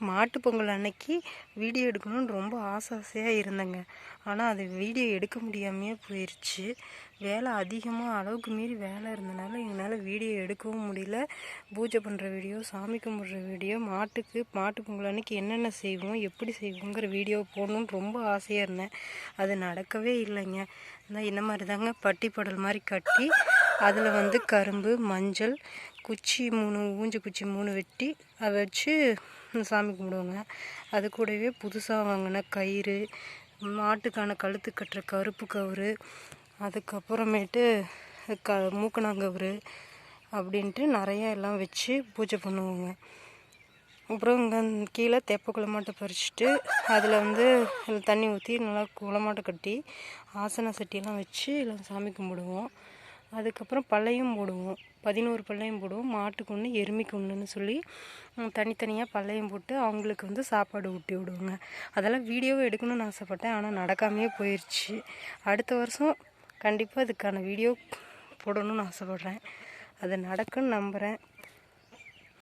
மாட்டு பொங்கல் அன்னைக்கு வீடியோ எடுக்கணும்னு ரொம்ப ஆசை ஆசையாக இருந்தேங்க. ஆனால் அது வீடியோ எடுக்க முடியாமையே போயிடுச்சு வேலை அதிகமாக அளவுக்கு மீறி வேலை இருந்தனால எங்களால் வீடியோ எடுக்கவும் முடியல. பூஜை பண்ணுற வீடியோ சாமி கும்பிட்ற வீடியோ மாட்டுக்கு மாட்டு பொங்கல் அன்னைக்கு என்னென்ன செய்வோம் எப்படி செய்வோங்கிற வீடியோ போடணும்னு ரொம்ப ஆசையாக இருந்தேன். அது நடக்கவே இல்லைங்க. இந்த மாதிரி தாங்க பட்டி மாதிரி கட்டி அதில் வந்து கரும்பு மஞ்சள் குச்சி மூணு ஊஞ்ச குச்சி மூணு வெட்டி அதை வச்சு சாமி கும்பிடுவோங்க. அது கூடவே புதுசாக வாங்கின கயிறு மாட்டுக்கான கழுத்து கட்டுற கருப்பு கவுரு அதுக்கப்புறமேட்டு க மூக்கணாங்கவுரு அப்படின்ட்டு நிறையா எல்லாம் வச்சு பூஜை பண்ணுவோங்க. அப்புறம் இங்கே கீழே தெப்ப குளமாட்டை பறிச்சுட்டு அதில் வந்து தண்ணி ஊற்றி நல்லா குளமாட்டை கட்டி ஆசன சட்டியெல்லாம் வச்சு எல்லாம் சாமி கும்பிடுவோம். அதுக்கப்புறம் பல்லையும் போடுவோம். பதினோரு பல்லையும் போடுவோம். மாட்டுக்கு ஒன்று எருமைக்கு ஒன்றுன்னு சொல்லி தனித்தனியாக பல்லையும் போட்டு அவங்களுக்கு வந்து சாப்பாடு ஊட்டி விடுவோங்க. அதெல்லாம் வீடியோவை எடுக்கணும்னு ஆசைப்பட்டேன். ஆனால் நடக்காமையே போயிடுச்சு அடுத்த வருஷம் கண்டிப்பாக அதுக்கான வீடியோ போடணும்னு ஆசைப்பட்றேன். அது நடக்குன்னு நம்புகிறேன்